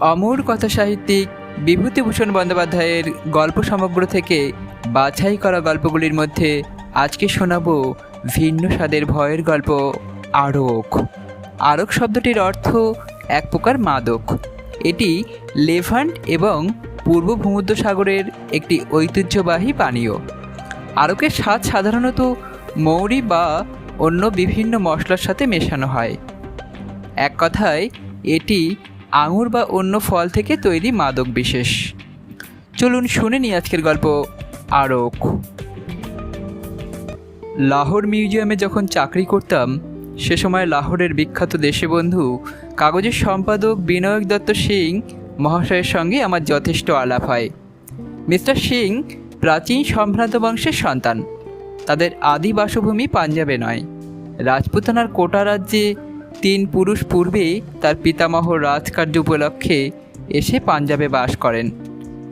অমর কথা সাহিত্যিক বিভূতিভূষণ বন্দ্যোপাধ্যায়ের গল্প সমগ্র থেকে বাছাই করা গল্পগুলির মধ্যে আজকে শোনাবো ভিন্ন স্বাদের ভয়ের গল্প আরক আরক শব্দটির অর্থ এক প্রকার মাদক। এটি লেভান্ট এবং পূর্ব ভূমধ্যসাগরের একটি ঐতিহ্যবাহী পানীয়। আরকের স্বাদ সাধারণত মৌরি বা অন্য বিভিন্ন মশলার সাথে মেশানো হয়। এক কথায়, এটি আঙুর বা অন্য ফল থেকে তৈরি মাদক বিশেষ। চলুন শুনে নিই আজকের গল্প আরক। লাহোর মিউজিয়ামে যখন চাকরি করতাম, সে সময় লাহোরের বিখ্যাত দেশবন্ধু কাগজের সম্পাদক বিনায়ক দত্ত সিং মহাশয়ের সঙ্গে আমার যথেষ্ট আলাপ হয়। মিস্টার সিং প্রাচীন সম্ভ্রান্ত বংশের সন্তান। তাদের আদি বাসভূমি পাঞ্জাবে নয়। রাজপুতানার কোটা রাজ্যে তিন পুরুষ পূর্বে তার পিতামহ রাজকার্য উপলক্ষে এসে পাঞ্জাবে বাস করেন।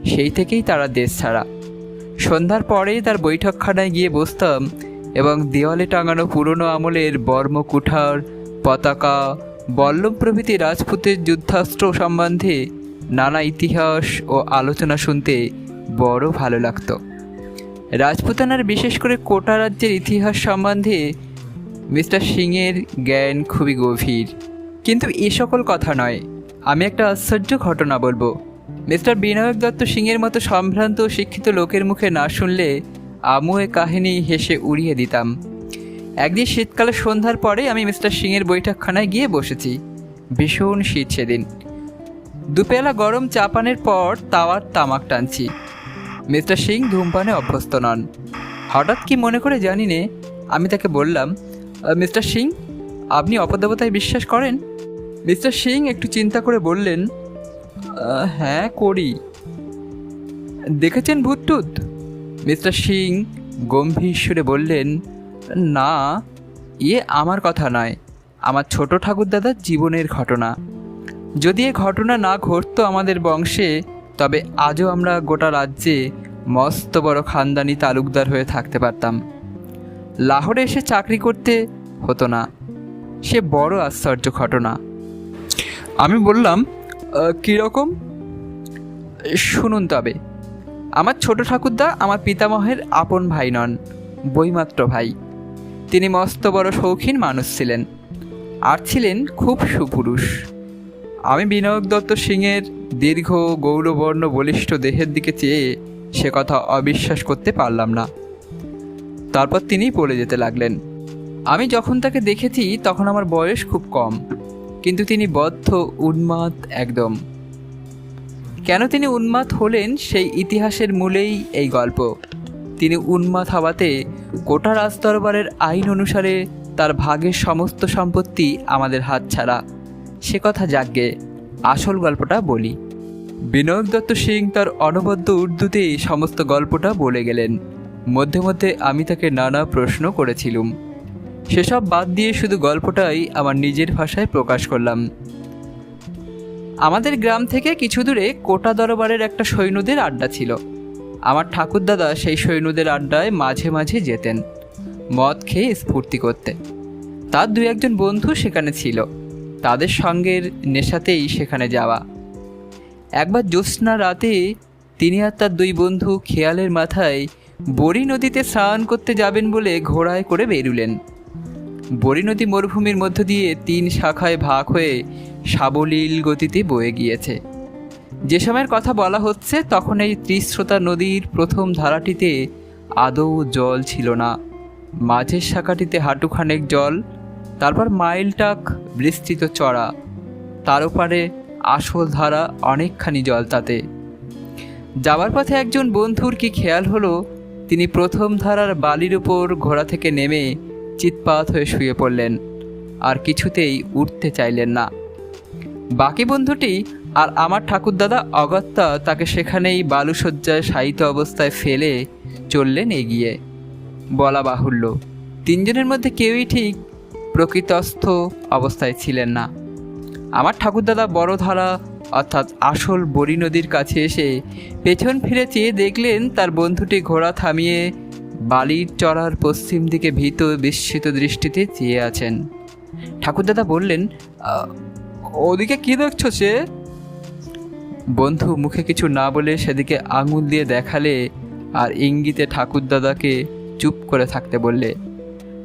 সেই থেকেই তারা দেশ ছাড়া। সন্ধ্যার পরেই তার বৈঠকখানায় গিয়ে বসতাম এবং দেওয়ালে টাঙানো পুরনো আমলের বর্ম কুঠার পতাকা বল্লভ প্রভৃতি রাজপুতের যুদ্ধাস্ত্র সম্বন্ধে নানা ইতিহাস ও আলোচনা শুনতে বড় ভালো লাগতো। রাজপুতানার বিশেষ করে কোটা রাজ্যের ইতিহাস সম্বন্ধে মিস্টার সিংয়ের জ্ঞান খুবই গভীর। কিন্তু এ সকল কথা নয়। আমি একটা আশ্চর্য ঘটনা বলব। মিস্টার বিনায়ক দত্ত সিংয়ের মতো সম্ভ্রান্ত শিক্ষিত লোকের মুখে না শুনলে আমু এ কাহিনী হেসে উড়িয়ে দিতাম। একদিন শীতকালে সন্ধ্যার পরে আমি মিস্টার সিংয়ের বৈঠকখানায় গিয়ে বসেছি। ভীষণ শীত সেদিন। দুপেলা গরম চা পানের পর তাওয়ার তামাক টানছি। মিস্টার সিং ধূমপানে অভ্যস্ত নন। হঠাৎ কি মনে করে জানি নে আমি তাকে বললাম "আহ, মিস্টার সিং, আপনি অপদেবতায় বিশ্বাস করেন? মিস্টার সিং একটু চিন্তা করে বললেন হ্যাঁ করি। দেখেছেন ভূতটুত? মিস্টার সিং গম্ভীর সুরে বললেন, না ইয়ে আমার কথা নয়। আমার ছোট ঠাকুরদাদার জীবনের ঘটনা। যদি এ ঘটনা না ঘটতো আমাদের বংশে, তবে আজও আমরা গোটা রাজ্যে মস্ত বড় খানদানি তালুকদার হয়ে থাকতে পারতাম। লাহোরে এসে চাকরি করতে হতো না। সে বড় আশ্চর্য ঘটনা। আমি বললাম "আহ, কীরকম শুনুন তবে আমার ছোট ঠাকুরদা আমার পিতামহের আপন ভাই নন বইমাত্র ভাই। তিনি মস্ত বড় শৌখিন মানুষ ছিলেন আর ছিলেন খুব সুপুরুষ। আমি বিনায়ক দত্ত সিংয়ের দীর্ঘ গৌরবর্ণ বলিষ্ঠ দেহের দিকে চেয়ে সে কথা অবিশ্বাস করতে পারলাম না। তারপর তিনি পড়ে যেতে লাগলেন। আমি যখন তাকে দেখেছি, তখন আমার বয়স খুব কম, কিন্তু তিনি বদ্ধ, উন্মাদ একদম। কেন তিনি উন্মাদ হলেন, সেই ইতিহাসের মূলেই এই গল্প। তিনি উন্মাদ হওয়াতে গোটা রাজদরবারের আইন অনুসারে তার ভাগের সমস্ত সম্পত্তি আমাদের হাতছাড়া সে কথা যাগ্যে আসল গল্পটা বলি। বিনয় দত্ত সিং তার অনবদ্য উর্দুতে সমস্ত গল্পটা বলে গেলেন। মধ্যে মধ্যে আমি তাকে নানা প্রশ্ন করেছিলুম। সেসব বাদ দিয়ে শুধু গল্পটাই আমার নিজের ভাষায় প্রকাশ করলাম। আমাদের গ্রাম থেকে কিছু দূরে কোটা দরবারের একটা সৈন্যদের আড্ডা ছিল। আমার ঠাকুরদাদা সেই সৈন্যদের আড্ডায় মাঝে মাঝে যেতেন, মদ খেয়ে স্ফূর্তি করতে। তার দু একজন বন্ধু সেখানে ছিল। তাদের সঙ্গের নেশাতেই সেখানে যাওয়া। একবার জ্যোৎস্না রাতে তিনি আর তার দুই বন্ধু খেয়ালের মাথায় বড়ি নদীতে স্নান করতে যাবেন বলে ঘোড়ায় করে বেরুলেন। বড়ি নদী মরুভূমির মধ্য দিয়ে তিন শাখায় ভাগ হয়ে সাবলীল গতিতে বয়ে গিয়েছে। যে সময়ের কথা বলা হচ্ছে, তখন এই ত্রিস্রোতা নদীর প্রথম ধারাটিতে আদৌ জল ছিল না। মাঝের শাখাটিতে হাঁটুখানেক জল, তারপর মাইলটাক বিস্তৃত চড়া, তার ওপারে আসল ধারা অনেকখানি জল তাতে। যাওয়ার পথে একজন বন্ধুর কি খেয়াল হলো তিনি প্রথম ধারার বালির উপর ঘোড়া থেকে নেমে চিৎপাত হয়ে শুয়ে পড়লেন, আর কিছুতেই উঠতে চাইলেন না। বাকি বন্ধুটি আর আমার ঠাকুরদাদা অগত্যা তাকে সেখানেই বালুসজ্জায় শায়িত অবস্থায় ফেলে চললেন এগিয়ে। বলা বাহুল্য, তিনজনের মধ্যে কেউই ঠিক প্রকৃতস্থ অবস্থায় ছিলেন না। আমার ঠাকুরদাদা বড় ধারা অর্থাৎ আসল বড়ি নদীর কাছে এসে পেছন ফিরে চেয়ে দেখলেন তার বন্ধুটি ঘোড়া থামিয়ে বালির চড়ার পশ্চিম দিকে ভীত বিস্মিত দৃষ্টিতে চেয়ে আছেন। ঠাকুরদাদা বললেন ওদিকে কি দেখছ সে? বন্ধু মুখে কিছু না বলে সেদিকে আঙুল দিয়ে দেখালে আর ইঙ্গিতে ঠাকুরদাদাকে চুপ করে থাকতে বললে।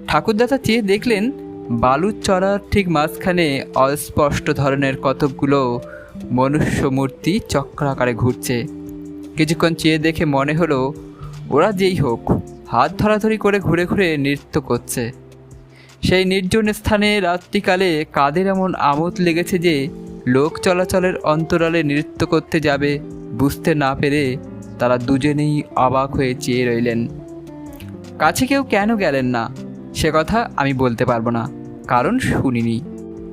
ঠাকুরদাদা চেয়ে দেখলেন, বালুর চড়ার ঠিক মাঝখানে অস্পষ্ট ধরনের কতকগুলো মনুষ্য মূর্তি চক্রাকারে ঘুরছে। কিছুক্ষণ চেয়ে দেখে মনে হলো, ওরা যেই হোক, হাত ধরাধরি করে ঘুরে ঘুরে নৃত্য করছে। সেই নির্জন স্থানে রাত্রিকালে কাদের এমন আমোদ লেগেছে যে লোক চলাচলের অন্তরালে নৃত্য করতে যাবে বুঝতে না পেরে তারা দুজনেই অবাক হয়ে চেয়ে রইলেন। কাছে কেউ কেন গেলেন না, সে কথা আমি বলতে পারব না, কারণ শুনিনি।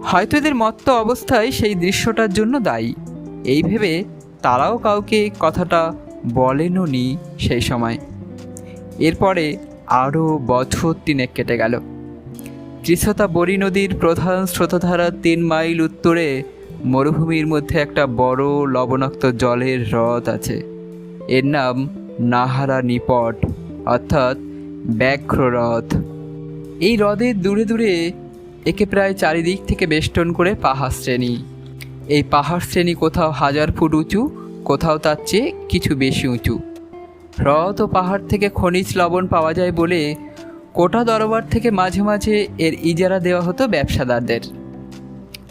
হয়তো এদের মত্ত অবস্থায় সেই দৃশ্যটার জন্য দায়ী। এই ভেবে তারাও কাউকে কথাটা বলেনও নি সেই সময়। এরপরে আরও বছর তিনেক কেটে গেল। ত্রিশতা বরী নদীর প্রধান স্রোতধারা তিন মাইল উত্তরে মরুভূমির মধ্যে একটা বড় লবণাক্ত জলের হ্রদ আছে। এর নাম নাহারা নিপট, অর্থাৎ ব্যাঘ্র হ্রদ। এই হ্রদের দূরে দূরে একে প্রায় চারিদিক থেকে বেষ্টন করে পাহাড় শ্রেণি। এই পাহাড় শ্রেণি কোথাও হাজার ফুট উঁচু, কোথাও তার চেয়ে কিছু বেশি উঁচু। হ্রদ ও পাহাড় থেকে খনিজ লবণ পাওয়া যায় বলে কোটা দরবার থেকে মাঝে মাঝে এর ইজারা দেওয়া হতো ব্যবসাদারদের।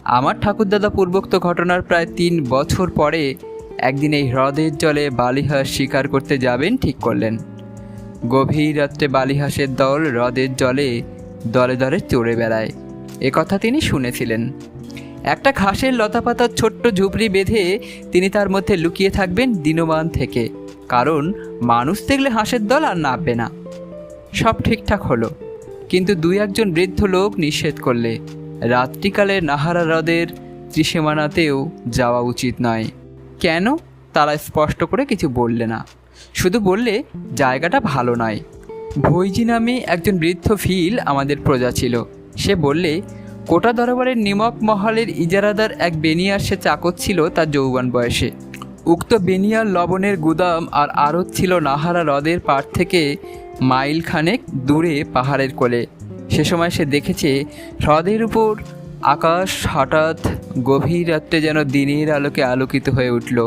আমার ঠাকুরদাদা পূর্বোক্ত ঘটনার প্রায় তিন বছর পরে একদিন এই হ্রদের জলে বালিহাঁস শিকার করতে যাবেন ঠিক করলেন। গভীর রাত্রে বালিহাঁসের দল হ্রদের জলে দলে দলে চড়ে বেড়ায়। কথা তিনি শুনেছিলেন। একটা ঘাসের লতাপাতার ছোট্ট ঝুপড়ি বেঁধে তিনি তার মধ্যে লুকিয়ে থাকবেন দিনমান থেকে। কারণ মানুষ দেখলে হাঁসের দল আর নামবে না। সব ঠিকঠাক হলো। কিন্তু দুই একজন বৃদ্ধ লোক নিষেধ করলে। রাত্রিকালে নাহারা হ্রদের ত্রিসীমানাতেও যাওয়া উচিত নয়। কেন? তারা স্পষ্ট করে কিছু বললে না। শুধু বললে, জায়গাটা ভালো নয়। ভৈজি নামে একজন বৃদ্ধ ফিল আমাদের প্রজা ছিল। সে বললে, কোটা দরবারের নিমক মহলের ইজারাদার এক বেনিয়ার সে চাকর ছিল তার যৌবন বয়সে। উক্ত বেনিয়ার লবণের গুদাম আর আড়ত ছিল নাহারা হ্রদের পাড় থেকে মাইল খানেক দূরে পাহাড়ের কোলে। সে সময় সে দেখেছে, হ্রদের উপর আকাশ হঠাৎ গভীর রাত্রে যেন দিনের আলোকে আলোকিত হয়ে উঠল।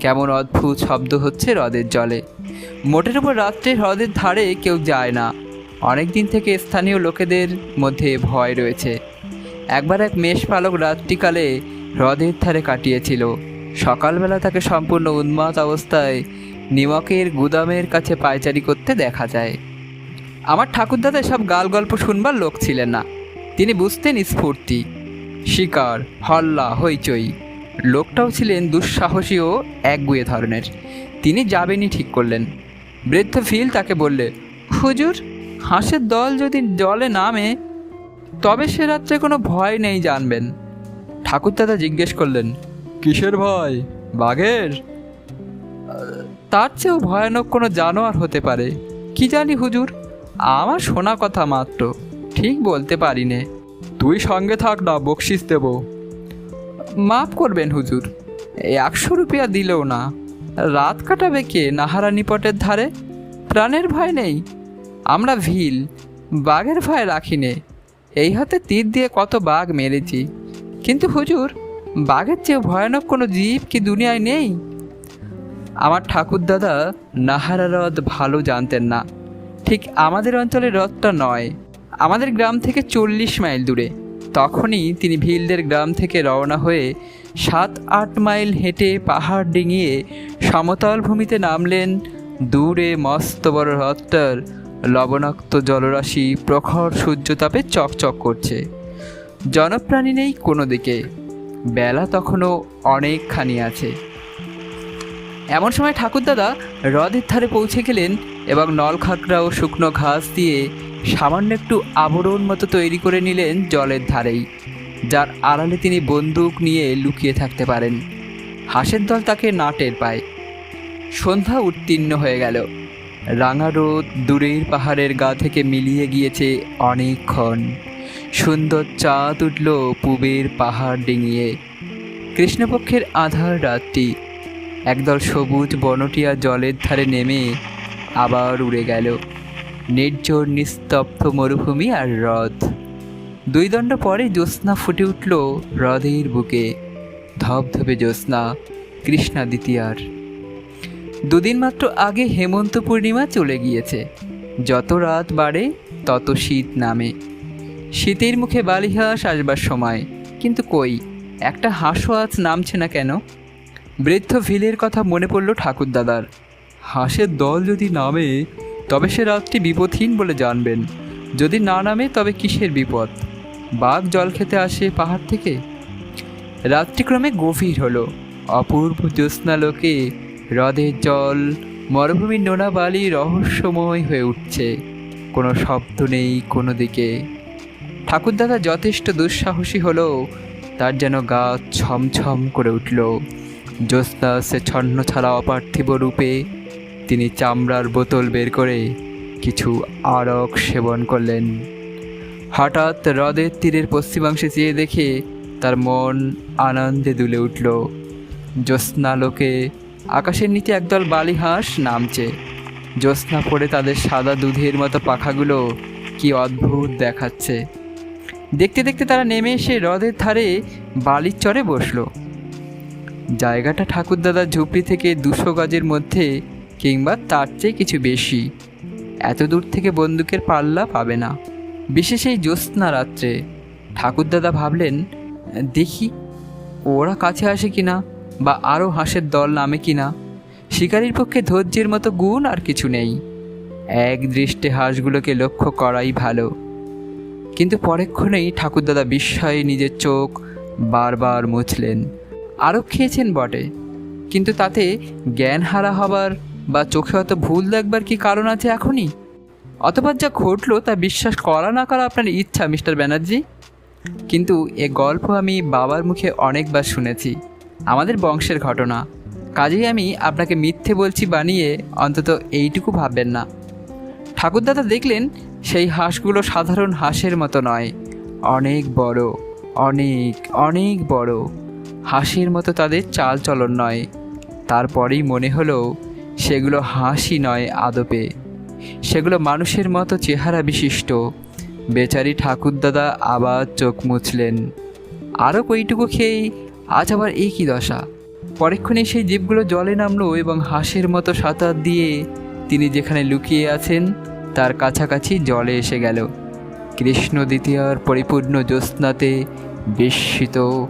কেমন অদ্ভুত শব্দ হচ্ছে হ্রদের জলে। মোটের উপর রাত্রে হ্রদের ধারে কেউ যায় না। অনেক দিন থেকে স্থানীয় লোকেদের মধ্যে ভয় রয়েছে। একবার এক মেষপালক রাত্রিকালে হ্রদের ধারে কাটিয়েছিল। সকালবেলা তাকে সম্পূর্ণ উন্মাদ অবস্থায় নিমকের গুদামের কাছে পায়চারি করতে দেখা যায়। আমার ঠাকুরদাদা সব গাল গল্প শুনবার লোক ছিলেন না। তিনি বুঝতেন স্ফূর্তি, শিকার, হল্লা, হইচই। লোকটাও ছিলেন দুঃসাহসী ও একগুয়ে ধরনের। তিনি যাবেনই ঠিক করলেন। বৃদ্ধ ফিল তাকে বললে, হুজুর হাঁসের দল যদি জলে নামে, তবে সে রাত্রে কোনো ভয় নেই জানবেন। ঠাকুরদাদা জিজ্ঞেস করলেন, কিসের ভয়? বাঘের? তার চেয়েও ভয়ানক কোনো জানোয়ার হতে পারে। কি জানি হুজুর? আমার শোনা কথা মাত্র। ঠিক বলতে পারি নে তুই সঙ্গে থাক না, বকশিস দেব। মাফ করবেন হুজুর একশো রুপিয়া দিলেও না। রাত কাটাবে কে নাহারা নিপটের ধারে? প্রাণের ভয় নেই। আমরা ভিল, বাঘের ভয় রাখি নে এই হাতে তীর দিয়ে কত বাঘ মেরেছি। কিন্তু হুজুর, বাঘের চেয়ে ভয়ানক কোনো জীব কি দুনিয়ায় নেই? আমার ঠাকুরদাদা নাহারা হ্রদ ভালো জানতেন না। ঠিক আমাদের অঞ্চলের হ্রদটা নয়, আমাদের গ্রাম থেকে চল্লিশ মাইল দূরে। তখনই তিনি ভিলদের গ্রাম থেকে রওনা হয়ে সাত, আট মাইল হেঁটে পাহাড় ডিঙিয়ে সমতল ভূমিতে নামলেন দূরে মস্ত বড় হ্রদটার লবণাক্ত জলরাশি প্রখর সূর্যতাপে চকচক করছে। জনপ্রাণী নেই কোনো দিকে। বেলা তখনও অনেকখানি আছে। এমন সময় ঠাকুরদাদা হ্রদের ধারে পৌঁছে গেলেন এবং নলখাকড়া ও শুকনো ঘাস দিয়ে সামান্য একটু আবরণ মতো তৈরি করে নিলেন জলের ধারেই, যার আড়ালে তিনি বন্দুক নিয়ে লুকিয়ে থাকতে পারেন। হাঁসের দল তাকে না টের পায়। সন্ধ্যা উত্তীর্ণ হয়ে গেল। রাঙা রোদ দূরের পাহাড়ের গা থেকে মিলিয়ে গিয়েছে অনেকক্ষণ। সুন্দর চাঁদ উঠল পূবের পাহাড় ডিঙিয়ে। কৃষ্ণপক্ষের আধার রাতটি। একদল সবুজ বনটিয়া জলের ধারে নেমে আবার উড়ে গেল। নির্জন নিস্তব্ধ মরুভূমি আর হ্রদ। দুই দণ্ড পরে জ্যোৎস্না ফুটে উঠল হ্রদের বুকে। ধবধবে জ্যোৎস্না কৃষ্ণা দ্বিতীয়ার দুদিন মাত্র আগে হেমন্ত পূর্ণিমা চলে গিয়েছে। যত রাত বাড়ে, তত শীত নামে। শীতের মুখে বালিহাঁস আসবার সময়। কিন্তু কই, একটা হাঁসও আজ নামছে না কেন? বৃদ্ধ ভিলের কথা মনে পড়ল ঠাকুরদাদার। হাঁসের দল যদি নামে, তবে সে রাতটি বিপদহীন বলে জানবেন। যদি না নামে, তবে কিসের বিপদ? বাঘ জল খেতে আসে পাহাড় থেকে? রাত্রি ক্রমে গভীর হলো। অপূর্ব জ্যোৎস্নালোকে হ্রদের জল মরুভূমির নোনা বালি রহস্যময় হয়ে উঠছে। কোনো শব্দ নেই কোনো দিকে। ঠাকুরদাদা যথেষ্ট দুঃসাহসী হলো, তার যেন গা ছমছম করে উঠল। জ্যোৎস্না সে ছন্ন ছাড়া অপার্থিব রূপে তিনি চামড়ার বোতল বের করে কিছু আরক সেবন করলেন। হঠাৎ হ্রদের তীরের পশ্চিমাংশে চেয়ে দেখে তার মন আনন্দে দুলে উঠল। জ্যোৎস্নালোকে আকাশের নিচে একদল বালি হাঁস নামছে। জ্যোৎস্না পড়ে তাদের সাদা দুধের মতো পাখাগুলো কি অদ্ভুত দেখাচ্ছে। দেখতে দেখতে তারা নেমে এসে হ্রদের ধারে বালির চরে বসল। জায়গাটা ঠাকুরদাদার ঝুপড়ি থেকে দুশো গজের মধ্যে কিংবা তার চেয়ে কিছু বেশি। এত দূর থেকে বন্দুকের পাল্লা পাবে না। বিশেষ এই জ্যোৎস্না রাত্রে। ঠাকুরদাদা ভাবলেন, দেখি, ওরা কাছে আসে কিনা? বা আরও হাঁসের দল নামে কিনা শিকারীর পক্ষে ধৈর্যের মতো গুণ আর কিছু নেই। এক দৃষ্টে হাঁসগুলোকে লক্ষ্য করাই ভালো। কিন্তু পরেক্ষণেই ঠাকুরদাদা বিস্ময়ে নিজের চোখ বারবার মুছলেন। আরও খেয়েছেন বটে। কিন্তু তাতে জ্ঞান হারা হবার বা চোখে অত ভুল দেখবার কি কারণ আছে এখনই? অথবা যা ঘটলো তা বিশ্বাস করা না করা আপনার ইচ্ছা, মিস্টার ব্যানার্জি? কিন্তু এ গল্প আমি বাবার মুখে অনেকবার শুনেছি। আমাদের বংশের ঘটনা। কাজেই আমি আপনাকে মিথ্যে বলছি বানিয়ে অন্তত এইটুকু ভাববেন না। ঠাকুরদাদা দেখলেন সেই হাঁসগুলো সাধারণ হাঁসের মতো নয়। অনেক বড়, অনেক অনেক বড়। হাঁসের মতো তাদের চাল চলন নয়। তারপরেই মনে হলো সেগুলো হাসি নয় আদপে। সেগুলো মানুষের মতো চেহারা বিশিষ্ট। বেচারি ঠাকুরদাদা আবার চোখ মুছলেন। আরও কইটুকু খেয়েই আজ আবার এই কী দশা? পরেক্ষণে সেই জীবগুলো জলে নামলো এবং হাঁসের মতো সাঁতার দিয়ে তিনি যেখানে লুকিয়ে আছেন, তার কাছাকাছি জলে এসে গেল। কৃষ্ণ দ্বিতীয়ার পরিপূর্ণ জ্যোৎস্নাতে বিস্মিত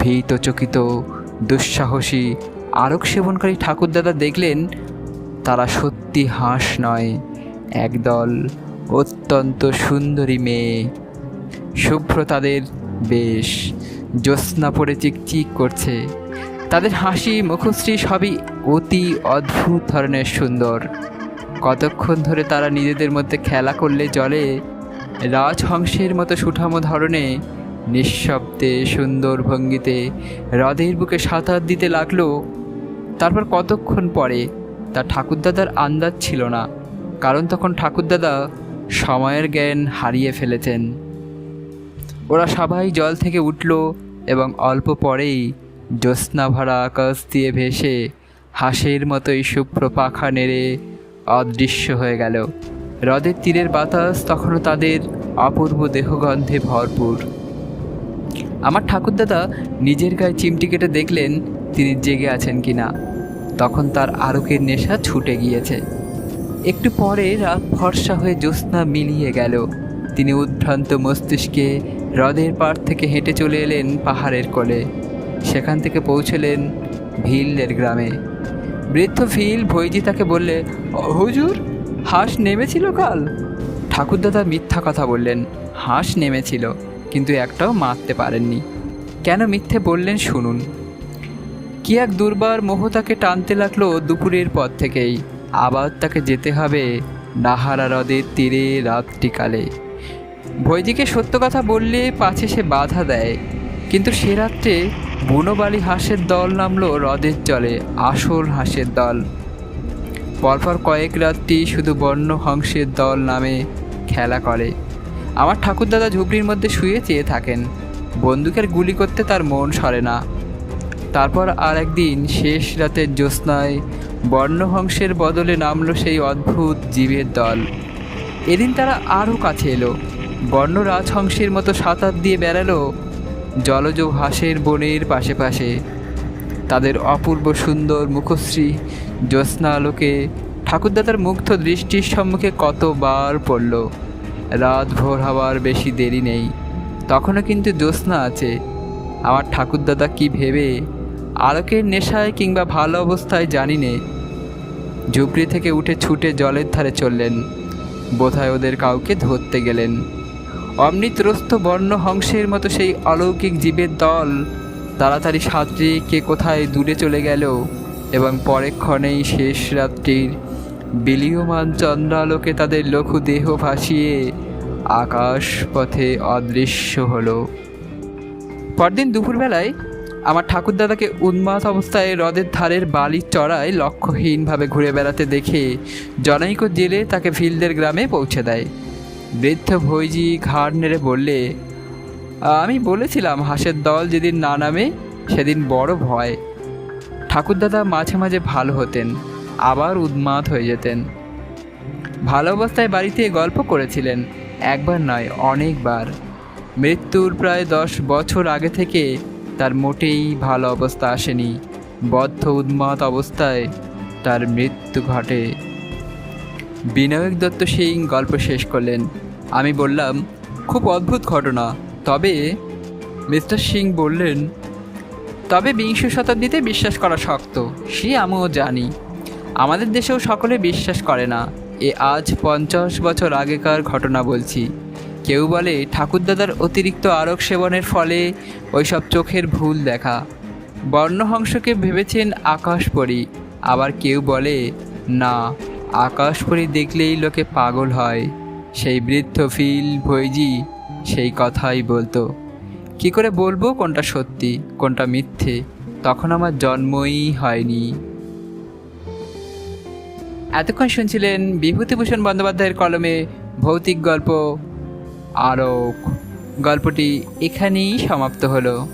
ভীতচকিত দুঃসাহসী, আরক সেবনকারী ঠাকুরদাদা দেখলেন, তারা সত্যি হাঁস নয়, একদল অত্যন্ত সুন্দরী মেয়ে। শুভ্র তাদের বেশ জ্যোৎস্না পড়ে চিকচিক করছে। তাদের হাসি, মুখশ্রী সবই অতি অদ্ভুত ধরনের সুন্দর। কতক্ষণ ধরে তারা নিজেদের মধ্যে খেলা করলে জলে রাজহংসের মতো সুঠামো ধরনে, নিঃশব্দে সুন্দর ভঙ্গিতে হ্রদের বুকে সাঁতার দিতে লাগল। তারপর কতক্ষণ পরে তা ঠাকুরদাদার আন্দাজ ছিল না, কারণ তখন ঠাকুরদাদা সময়ের জ্ঞান হারিয়ে ফেলেছেন। ওরা সবাই জল থেকে উঠল এবং অল্প পরেই জ্যোৎস্না ভরা আকাশ দিয়ে ভেসে হাঁসের মতোই শুভ্র পাখা নেড়ে অদৃশ্য হয়ে গেল। হ্রদের তীরের বাতাস তখনও তাদের অপূর্ব দেহগন্ধে ভরপুর। আমার ঠাকুরদাদা নিজের গায়ে চিমটি কেটে দেখলেন তিনি জেগে আছেন কিনা। তখন তার আরকের নেশা ছুটে গিয়েছে। একটু পরে রাত ফর্সা হয়ে জ্যোৎস্না মিলিয়ে গেল। তিনি উদ্ভ্রান্ত মস্তিষ্কে হ্রদের পাড় থেকে হেঁটে চলে এলেন পাহাড়ের কোলে। সেখান থেকে পৌঁছলেন ভিলের গ্রামে। বৃদ্ধ ভিল ভৈজি তাকে বললে হুজুর, হাঁস নেমেছিল কাল? ঠাকুরদাদা মিথ্যা কথা বললেন, হাঁস নেমেছিল, কিন্তু একটাও মারতে পারেননি। কেন মিথ্যে বললেন শুনুন। কি এক দুর্বার মোহ তাকে টানতে লাগল দুপুরের পর থেকেই। আবার তাকে যেতে হবে নাহারা হ্রদের তীরে রাত্রিকালে। ভৈদিকে সত্য কথা বললে পাছে সে বাধা দেয়। কিন্তু সে রাত্রে বুনোবালি হাঁসের দল নামলো হ্রদের জলে, আসল হাঁসের দল। পরপর কয়েক রাত্রি শুধু বন্য হংসের দল নামে খেলা করে। আমার ঠাকুরদাদা ঝুপড়ির মধ্যে শুয়ে চেয়ে থাকেন। বন্দুকের গুলি করতে তার মন সরে না। তারপর আর একদিন শেষ রাতের জ্যোৎস্নায় বর্ণহংসের বদলে নামলো সেই অদ্ভুত জীবের দল। এদিন তারা আরও কাছে এলো। বর্ণ রাজহংসের মতো সাঁতার দিয়ে বেড়ালো জলজ হাঁসের বনের পাশে পাশে। তাদের অপূর্ব সুন্দর মুখশ্রী জ্যোৎস্না আলোকে ঠাকুরদাদার মুগ্ধ দৃষ্টির সম্মুখে কতবার পড়ল। রাত ভোর হওয়ার বেশি দেরি নেই, তখনও কিন্তু জ্যোৎস্না আছে। আমার ঠাকুরদাদা কি ভেবে, আলোকের নেশায় কিংবা ভালো অবস্থায় জানি নে। ঝুপড়ি থেকে উঠে ছুটে জলের ধারে চললেন, বোধহয় ওদের কাউকে ধরতে গেলেন। অমৃতরস্ত বর্ণ হংসের মতো সেই অলৌকিক জীবের দল। তাড়াতাড়ি সাঁতরে কে কোথায় দূরে চলে গেল এবং পরেক্ষণেই শেষ রাত্রির বিলীয়মান চন্দ্রালোকে তাদের লঘু দেহ ভাসিয়ে আকাশ পথে অদৃশ্য হলো। পরদিন দুপুরবেলায় আমার ঠাকুরদাদাকে উন্মাদ অবস্থায় হ্রদের ধারের বালির চড়ায় লক্ষ্যহীনভাবে ঘুরে বেড়াতে দেখে জনৈক জেলে তাকে ফিল্ডের গ্রামে পৌঁছে দেয়। বৃদ্ধ ভৈজি ঘাড় নেড়ে বললে, আমি বলেছিলাম হাঁসের দল যেদিন না নামে, সেদিন বড় ভয়। ঠাকুরদাদা মাঝে মাঝে ভালো হতেন, আবার উন্মাদ হয়ে যেতেন। ভালো অবস্থায় বাড়িতে গল্প করেছিলেন, একবার নয়, অনেকবার। মৃত্যুর প্রায় দশ বছর আগে থেকে তার মোটেই ভালো অবস্থা আসেনি। বদ্ধ উন্মাদ অবস্থায় তার মৃত্যু ঘটে। বিনায়ক দত্ত সিং গল্প শেষ করলেন। আমি বললাম, খুব অদ্ভুত ঘটনা। তবে মিস্টার সিং বললেন, তবে বিংশ শতাব্দীতে বিশ্বাস করা শক্ত, সে আমিও জানি। আমাদের দেশেও সকলে বিশ্বাস করে না। এ আজ পঞ্চাশ বছর আগেকার ঘটনা বলছি। কেউ বলে ঠাকুরদাদার অতিরিক্ত আরক সেবনের ফলে ওইসব চোখের ভুল দেখা। বর্ণহংসকে ভেবেছেন আকাশ পরি আবার কেউ বলে, না। আকাশ পরি দেখলেই লোকে পাগল হয়। সেই বৃদ্ধ ফিল ভৈজি সেই কথাই বলতো। কি করে বলব কোনটা সত্যি, কোনটা মিথ্যে? তখন আমার জন্মই হয়নি। এতক্ষণ শুনছিলেন বিভূতিভূষণ বন্দ্যোপাধ্যায়ের কলমে ভৌতিক গল্প আরক। গল্পটি এখানেই সমাপ্ত হলো।